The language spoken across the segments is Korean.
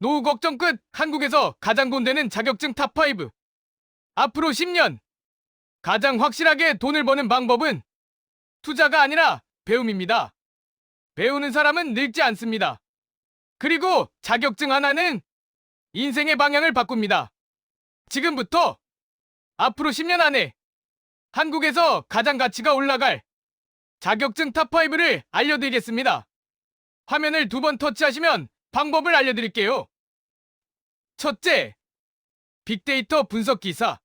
노후 걱정 끝 한국에서 가장 돈 되는 자격증 탑5. 앞으로 10년 가장 확실하게 돈을 버는 방법은 투자가 아니라 배움입니다. 배우는 사람은 늙지 않습니다. 그리고 자격증 하나는 인생의 방향을 바꿉니다. 지금부터 앞으로 10년 안에 한국에서 가장 가치가 올라갈 자격증 탑5를 알려드리겠습니다. 화면을 두 번 터치하시면 방법을 알려드릴게요. 첫째, 빅데이터 분석 기사.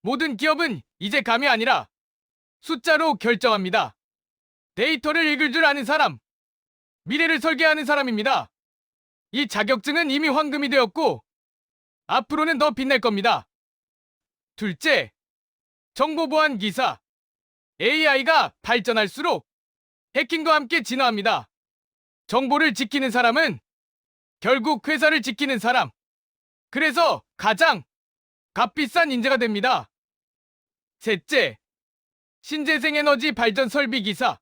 모든 기업은 이제 감이 아니라 숫자로 결정합니다. 데이터를 읽을 줄 아는 사람, 미래를 설계하는 사람입니다. 이 자격증은 이미 황금이 되었고, 앞으로는 더 빛날 겁니다. 둘째, 정보보안 기사. AI가 발전할수록 해킹과 함께 진화합니다. 정보를 지키는 사람은 결국 회사를 지키는 사람. 그래서 가장 값비싼 인재가 됩니다. 셋째, 신재생 에너지 발전 설비 기사.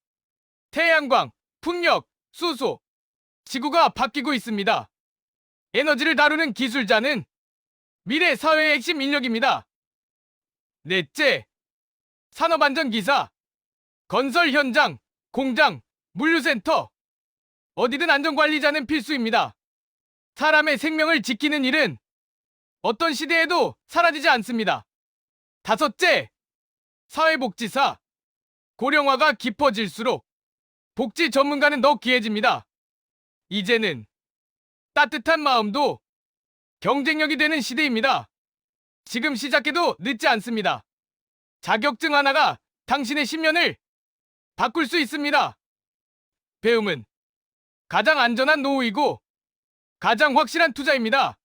태양광, 풍력, 수소. 지구가 바뀌고 있습니다. 에너지를 다루는 기술자는 미래 사회의 핵심 인력입니다. 넷째, 산업안전기사. 건설 현장, 공장, 물류센터. 어디든 안전관리자는 필수입니다. 사람의 생명을 지키는 일은 어떤 시대에도 사라지지 않습니다. 다섯째, 사회복지사. 고령화가 깊어질수록 복지 전문가는 더 귀해집니다. 이제는 따뜻한 마음도 경쟁력이 되는 시대입니다. 지금 시작해도 늦지 않습니다. 자격증 하나가 당신의 10년을 바꿀 수 있습니다. 배움은 가장 안전한 노후이고 가장 확실한 투자입니다.